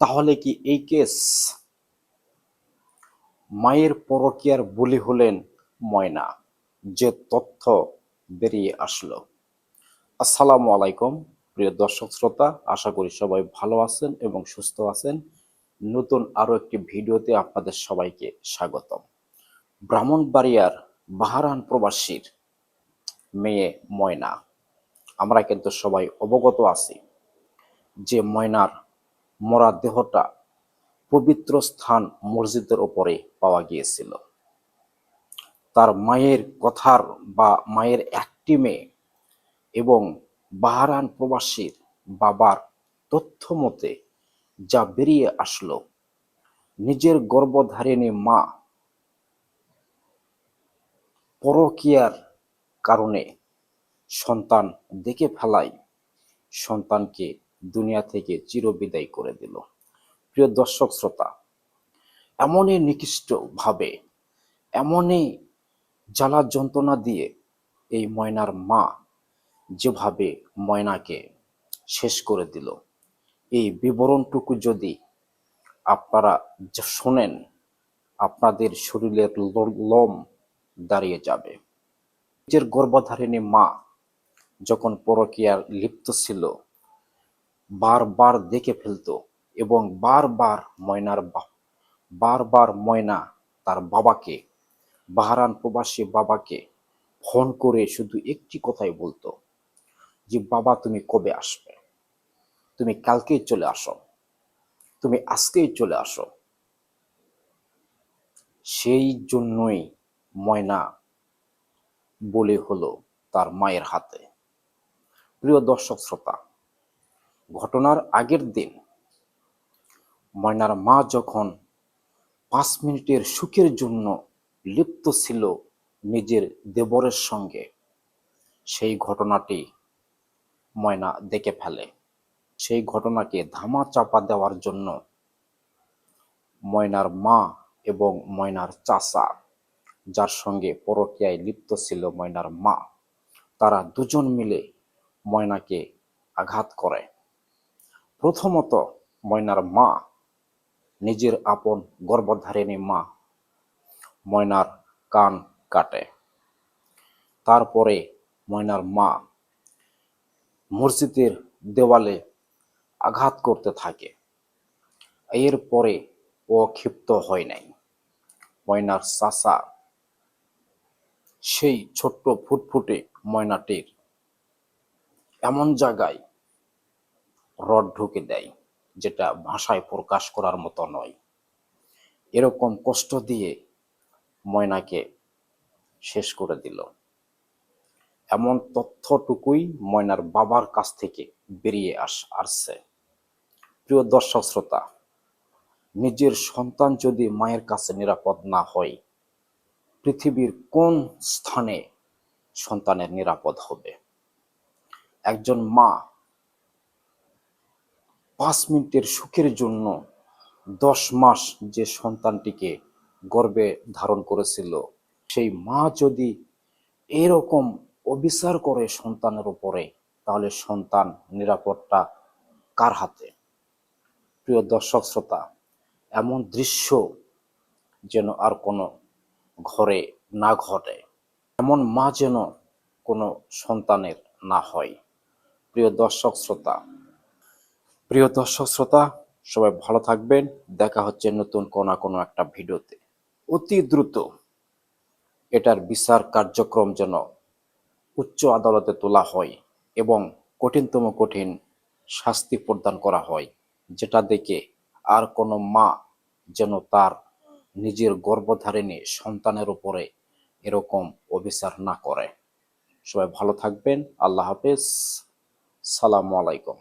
তাহলে কি এই কেস? মায়ের পরকীয়ার বুলি হলেন ময়না, যে তথ্য বেরিয়ে আসলো। আসসালামু আলাইকুম, প্রিয় দর্শক শ্রোতা, আশা করি সবাই ভালো আছেন এবং সুস্থ আছেন। নতুন আরও একটি ভিডিওতে আপনাদের সবাইকে স্বাগতম। ব্রাহ্মণবাড়িয়ার বাহারান প্রবাসীর মেয়ে ময়না। আমরা কিন্তু সবাই অবগত আছি যে ময়নার মরা দেহটা পবিত্র স্থান মসজিদের ওপরে পাওয়া গিয়েছিল। তার মায়ের কথার বা মায়ের একটি মেয়ে এবং বাহারান প্রবাসীর বাবার তথ্য মতে যা বেরিয়ে আসলো, নিজের গর্ভধারিণী মা পরকিয়ার কারণে সন্তান দেখে ফেলাই, সন্তানকে দুনিয়া থেকে চিরবিদায় করে দিল। প্রিয় দর্শক শ্রোতা, এমনই নিকৃষ্টভাবে এমনই জ্বালা যন্ত্রণা দিয়ে এই ময়নার মা যেভাবে ময়নাকে শেষ করে দিল, এই বিবরণটুকু যদি আপনারা শোনেন, আপনাদের শরীরের লোম দাঁড়িয়ে যাবে। নিজের গর্ভধারিণী মা যখন পরকীয়ার লিপ্ত ছিল বারবার দেখে ফেলতো এবং বারবার ময়নার বারবার ময়না তার বাবাকে, বাহারান প্রবাসী বাবাকে ফোন করে শুধু একটি কথাই বলতো, যে বাবা তুমি কবে আসবে? তুমি কালকেই চলে আসো। তুমি আজকেই চলে আসো। সেই জন্যই ময়না বলে হলো তার মায়ের হাতে। প্রিয় দর্শক শ্রোতা ঘটনার আগের দিন ময়নার মা যখন পাঁচ মিনিটের সুখের জন্য লিপ্ত ছিল নিজের দেবরের সঙ্গে, সেই ঘটনাটি ময়না দেখে ফেলে। সেই ঘটনাকে ধামা চাপা দেওয়ার জন্য ময়নার মা এবং ময়নার চাচা, যার সঙ্গে পরকীয়ায় লিপ্ত ছিল ময়নার মা, তারা দুজন মিলে ময়নাকে আঘাত করে। প্রথমত ময়নার মা, নিজের আপন গর্ভধারিণী মা ময়নার কান কাটে। তারপরে ময়নার মা মসজিদের দেওয়ালে আঘাত করতে থাকে। এরপরে ও ক্ষিপ্ত হয় নাই। ময়নার চাচা সেই ছোট্ট ফুটফুটে ময়নাটির এমন জায়গায় রড ঢুকে দেয়, যেটা ভাষায় প্রকাশ করার মতো নয়। এরকম কষ্ট দিয়ে ময়নাকে শেষ করে দিল। এমন তথ্যটুকুই ময়নার বাবার কাছ থেকে বেরিয়ে আস, আসছে। প্রিয় দর্শক শ্রোতা, নিজের সন্তান যদি মায়ের কাছে নিরাপদ না হয়, পৃথিবীর কোন স্থানে সন্তানের নিরাপদ হবে? একজন মা পাঁচ মিনিটের সুখের জন্য দশ মাস যে সন্তানটিকে গর্বে ধারণ করেছিল, সেই মা যদি এরকম অবিচার করে সন্তানের উপরে, তাহলে সন্তান নিরাপত্তা কার হাতে? প্রিয় দর্শক শ্রোতা, এমন দৃশ্য যেন আর কোনো ঘরে না ঘটে, এমন মা যেন কোনো সন্তানের না হয়। প্রিয় দর্শক শ্রোতা প্রিয় দর্শক শ্রোতা, সবাই ভালো থাকবেন। দেখা হচ্ছে নতুন কোনো কোনো একটা ভিডিওতে। অতি দ্রুত এটার বিচার কার্যক্রম যেন উচ্চ আদালতে তোলা হয় এবং কঠিনতম কঠিন শাস্তি প্রদান করা হয়, যেটা দেখে আর কোনো মা যেন তার নিজের গর্ভধারিণী সন্তানের উপরে এরকম অবিচার না করে। সবাই ভালো থাকবেন। আল্লাহ হাফেজ। সালামু আলাইকুম।